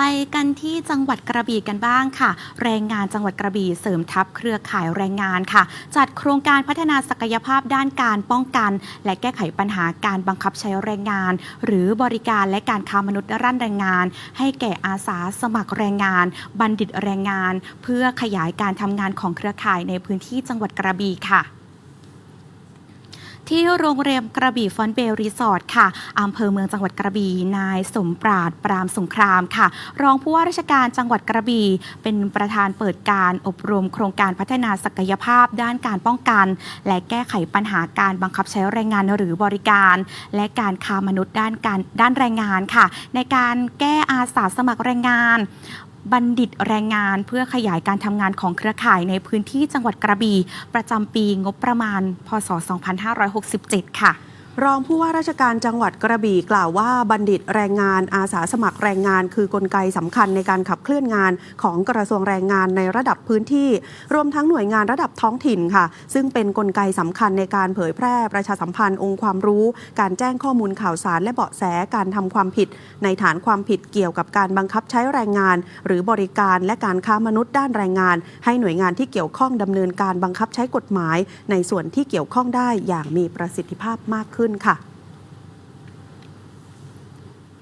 ไปกันที่จังหวัดกระบี่กันบ้างค่ะ แรงงานจังหวัดกระบี่เสริมทัพเครือข่ายแรงงานค่ะ จัดโครงการพัฒนาศักยภาพด้านการป้องกัน และแก้ไขปัญหาการบังคับใช้แรงงาน หรือบริการและการค้ามนุษย์ด้านแรงงาน ให้แก่อาสาสมัครแรงงาน บัณฑิตแรงงาน เพื่อขยายการทำงานของเครือข่ายในพื้นที่จังหวัดกระบี่ค่ะ ที่โรงแรมกระบี่ฟอนเบลรีสอร์ทค่ะอำเภอเมืองจังหวัดกระบี่นายสมปราดปรามสงครามค่ะ รองผู้ว่าราชการจังหวัดกระบี่เป็นประธานเปิดการอบรมโครงการพัฒนาศักยภาพด้านการป้องกัน และแก้ไขปัญหาการบังคับใช้แรงงานหรือบริการ และการค้ามนุษย์ด้านการด้านแรงงานค่ะ ในการแก้อาสาสมัครแรงงาน บัณฑิตแรงงาน เพื่อขยายการทำงานของเครือข่ายในพื้นที่จังหวัดกระบี่ประจำปีงบประมาณ พศ 2567 ค่ะ รองผู้ว่าราชการจังหวัดกระบี่กล่าวว่าบัณฑิตแรงงานอาสาสมัครแรงงาน คือกลไกสำคัญในการขับเคลื่อนงานของกระทรวงแรงงานในระดับพื้นที่ รวมทั้งหน่วยงานระดับท้องถิ่นค่ะ ซึ่งเป็นกลไกสำคัญในการเผยแพร่ประชาสัมพันธ์องค์ความรู้ การแจ้งข้อมูลข่าวสารและเบาะแสการทำความผิด ในฐานความผิดเกี่ยวกับการบังคับใช้แรงงาน หรือบริการและการค้ามนุษย์ด้านแรงงาน ให้หน่วยงานที่เกี่ยวข้องดำเนินการบังคับใช้กฎหมาย ในส่วนที่เกี่ยวข้องได้อย่างมีประสิทธิภาพมากขึ้นขึ้นค่ะ